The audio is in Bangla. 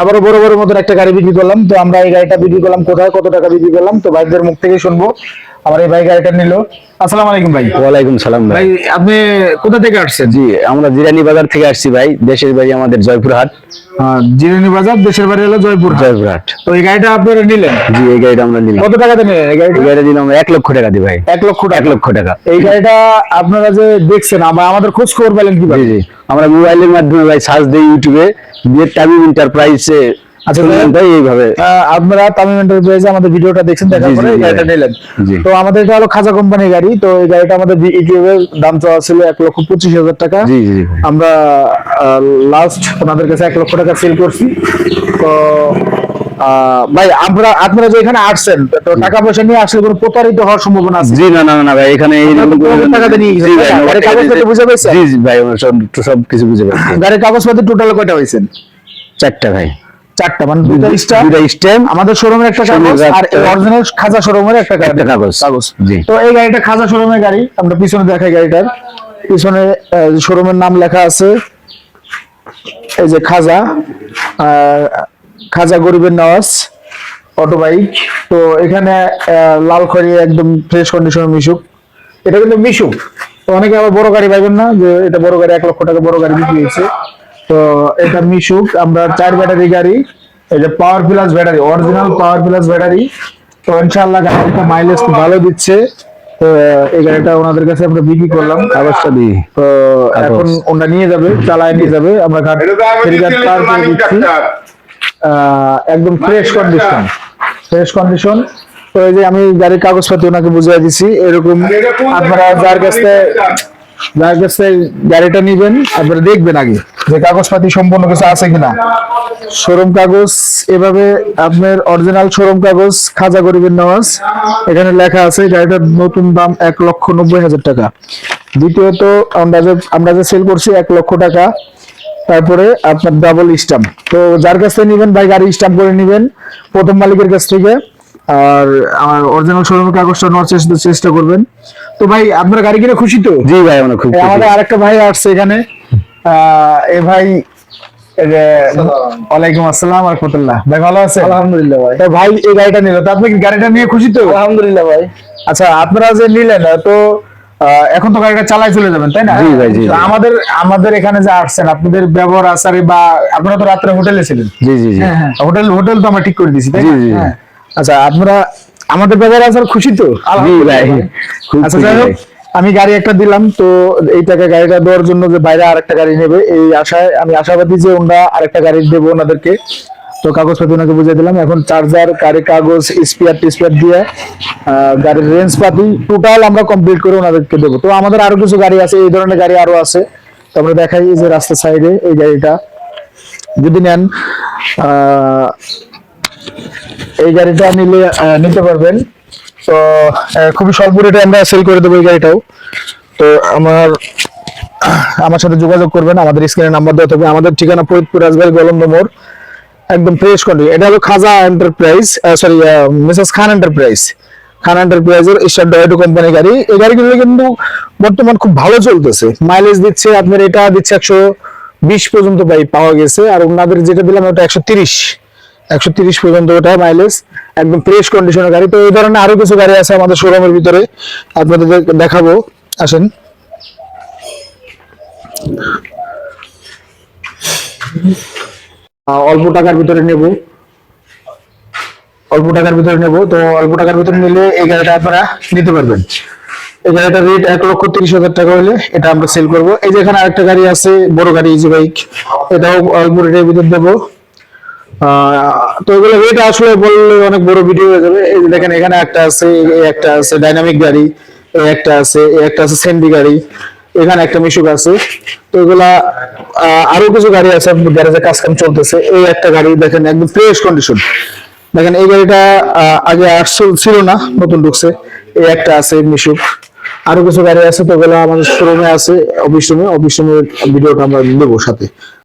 আবারও বড় বড় মতন একটা গাড়ি বিক্রি করলাম। তো আমরা এই গাড়িটা বিক্রি করলাম। কোথায় কত টাকা বিক্রি করলাম? তো ভাইদের মুখ থেকে শুনব। আমার এই ভাই গাড়িটা নিল। আসসালামু আলাইকুম ভাই। ওয়ালাইকুম সালাম ভাই। ভাই আপনি কোথা থেকে আসছেন? জি আমরা জিরানি বাজার থেকে আসছি ভাই। দেশের বাড়ি আমাদের জয়পুরহাট। জিরানি বাজার দেশের বাড়ি হলো জয়পুর জয়পুরহাট। তো এই গাড়িটা আপনারা নিলেন? জি এই গাড়িটা আমরা নিলাম। কত টাকাতে নিলেন এই গাড়িটা? গাড়িটা দিলাম আমরা এক লক্ষ টাকা দিই ভাই। এক লক্ষ এক টাকা লক্ষ টাকা। এই গাড়িটা আপনারা যে দেখছেন আমরা আমাদের খোঁজ খবর পেলেন জি কীভাবে? জি আমরা মোবাইলের মাধ্যমে ভাই সার্চ দিই ইউটিউবে। দিয়ে তামিম এন্টারপ্রাইজে আচ্ছা, এইভাবে। আপনারা তামিম এন্টারপ্রাইজে আমাদের ভিডিওটা দেখছেন দেখার পরে গাড়িটা নিলেন। তো আমাদের এটা হলো খাজা কোম্পানির গাড়ি তো এই গাড়িটা আমাদের ইউটিউবে দাম চাওয়া ছিল এক লক্ষ পঁচিশ হাজার টাকা। আমরা লাস্ট ওনাদের কাছে এক লক্ষ টাকা সেল করছি। তো ভাই আমরা আপনারা যে এখানে আসছেন তো টাকা পয়সা নিয়ে আসলে কোনো প্রতারিত হওয়ার সম্ভাবনা আছে? জি না না না, ভাই এখানে এই টাকাতে নিয়ে গেছেন, গাড়ির কাগজপত্র বুঝে পেয়েছেন? জি জি ভাই সব কিছু বুঝে গাড়ির কাগজপাতি টোটাল কয়টা হয়েছেন চারটা ভাই। চারটা মানে দুইটা স্টার দুইটা স্ট্যাম্প আমাদের শোরুমের একটা কাগজ আর অরিজিনাল খাজা শোরুমের একটা কাগজ। কাগজ। তো এই গাড়িটা খাজা শোরুমের গাড়ি আমরা পিছনে দেখাই গাড়িটার। পিছনে শোরুমের নাম লেখা আছে এই যে খাজা খাজা গরিবের নওয়াজ অটো বাইক তো এখানে লাল খড়ি একদম ফ্রেশ কন্ডিশনের মিশুক। এটা কিন্তু মিশুক। তো অনেকে আবার বড় গাড়ি পাইবেন না যে এটা বড় গাড়ি এক লক্ষ টাকা বড় গাড়ি বিক্রি হয়েছে। তো এটা মিশুক আমরা চার ব্যাটারি গাড়ি এই যে power plus battery original power plus battery. তো ইনশাআল্লাহ গাড়িটা মাইলেজ খুব ভালো দিচ্ছে। তো এই গাড়িটা ওনাদের কাছে আমরা বিক্রি করলাম। কাগজটা দিই তো এখন ওনারা নিয়ে যাবে চালায় নিয়ে যাবে। আমরা ঘাট পার করে দিচ্ছি। আহ, একদম ফ্রেশ কন্ডিশন ফ্রেশ কন্ডিশন তো এই যে আমি গাড়ির কাগজপাতি ওনাকে বুঝিয়ে দিছি এরকম আপনারা যার কাছে যার কাছে গাড়িটা নিবেন আপনারা দেখবেন আগে। যে কাগজপাতি সম্পূর্ণ কিছু আছে কিনা? শোরুম কাগজ এভাবে আপনার অরিজিনাল শোরুম কাগজ খাজা গরিবের নামাজ এখানে লেখা আছে গাড়িটার নতুন দাম এক লক্ষ নব্বই হাজার টাকা। দ্বিতীয়ত আমরা যে আমরা যে সেল করছি এক লক্ষ টাকা তারপরে আপনার ডাবল স্টাম্প তো যার কাছ থেকে নিবেন ভাই গাড়ি স্টাম্প করে নেবেন প্রথম মালিকের কাছ থেকে আর আমার অরিজিনাল শোরুমের কাগজটা নেওয়ার চেষ্টা চেষ্টা করবেন। তো ভাই আপনার গাড়ি কিনে খুশি তো? জি ভাই আমরা খুব খুশি। আমাদের আরেকটা ভাই আসছে এখানে। এ ভাই ওয়ালাইকুম আসসালাম রহমতুল্লাহ। ভাই ভালো আছে আলহামদুলিল্লাহ ভাই। ভাই এই গাড়িটা নিল। তো আপনি কি গাড়িটা নিয়ে খুশি তো? আলহামদুলিল্লাহ ভাই। আচ্ছা আপনারা যে নিলেন তো এখন তো গাড়িটা চালাই চলে যাবেন তাই না? আমাদের আমাদের এখানে যে আসছেন আপনাদের ব্যবহার আচারে বা আপনারা তো রাত্রে হোটেলে ছিলেন? জি জি জি। হ্যাঁ হ্যাঁ। হোটেল হোটেল তো আমরা ঠিক করে দিয়েছি তাই। হ্যাঁ। আচ্ছা আপনারা আমাদের ব্যবহার আচার খুশি তো? খুব আচ্ছা যাই হোক। আমি গাড়ি একটা দিলাম, তো এই টাকা গাড়িটা দেওয়ার জন্য যে বাইরে আরেকটা গাড়ি নেবে, এই আশায় আমি আশাবাদী যে ওনারা আরেকটা গাড়ি দেবো ওনাদেরকে। তো কাগজপাতি ওনাকে বুঝিয়ে দিলাম, এখন চার্জার গাড়ি কাগজ স্পিয়ার টিস্পিয়ার দিয়ে গাড়ির রেঞ্জ পাতি টোটাল আমরা কমপ্লিট করে ওনাদেরকে দেবো। তো আমাদের আরও কিছু গাড়ি আছে, এই ধরনের গাড়ি আরও আছে। তো আমরা দেখাই যে রাস্তার সাইডে এই গাড়িটা। যদি নেন এই গাড়িটা নিলে নিতে পারবেন। তো খুবই স্বল্প রেটে আমরা সেল করে দেবো এই গাড়িটাও। তো আমার আমার সাথে যোগাযোগ করবেন, আমাদের স্ক্রিনে নাম্বার দেওয়া থাকবে। আমাদের ঠিকানা ফরিদপুর, রাজবাড়ি, গলন্দ মোড়, একদম ফ্রেশ কন্ডিশন এটা হলো Khaja enterprise sorry Mrs Khan enterprise Khan এন্টারপ্রাইজের ঈশ্বর ডয়েটো কোম্পানি গাড়ি। এই গাড়িগুলো কিন্তু বর্তমান খুব ভালো চলতেছে। মাইলেজ দিচ্ছে, আপনার এটা দিচ্ছে একশো বিশ পর্যন্ত পাই পাওয়া গেছে। আর ওনাদের যেটা দিলাম, ওটা একশো তিরিশ। একশো তিরিশ পর্যন্ত ওটা মাইলেজ একদম ফ্রেশ কন্ডিশনের গাড়ি। তো এই ধরনের আরও কিছু গাড়ি আছে আমাদের শোরুমের ভিতরে। আপনাদের দেখাবো। আসেন। অল্প টাকার ভিতরে নেব। অল্প টাকার ভিতরে নেব। তো অল্প টাকার ভিতরে নিলে এই গাড়িটা আপনারা নিতে পারবেন। এই গাড়িটার রেট এক লক্ষ তিরিশ হাজার টাকা হলে এটা আমরা সেল করব। এই যে এখানে আরেকটা গাড়ি আছে, বড় গাড়ি ইজি বাইক এটাও অল্প রেটের ভিতর দেবো। তো এগুলো রেট আসলে বললে অনেক বড় ভিডিও হয়ে যাবে। এই দেখেন, এখানে একটা আছে একটা আছে ডাইনামিক গাড়ি একটা আছে একটা আছে সেন্ডি গাড়ি, এখানে একটা মিশুক আছে। তো এগুলা আরও কিছু গাড়ি আছে গ্যারেজে কাজ কাম চলতেছে। এই একটা গাড়ি দেখেন, একদম ফ্রেশ কন্ডিশন দেখেন, এই গাড়িটা আগে আটশো ছিল না, নতুন ঢুকছে। এই একটা আছে মিশুক আরও কিছু গাড়ি আছে, তো এগুলো আমাদের শোরুমে আছে অফিস রুমে অফিস রুমের ভিডিওটা আমরা দেবো সাথে।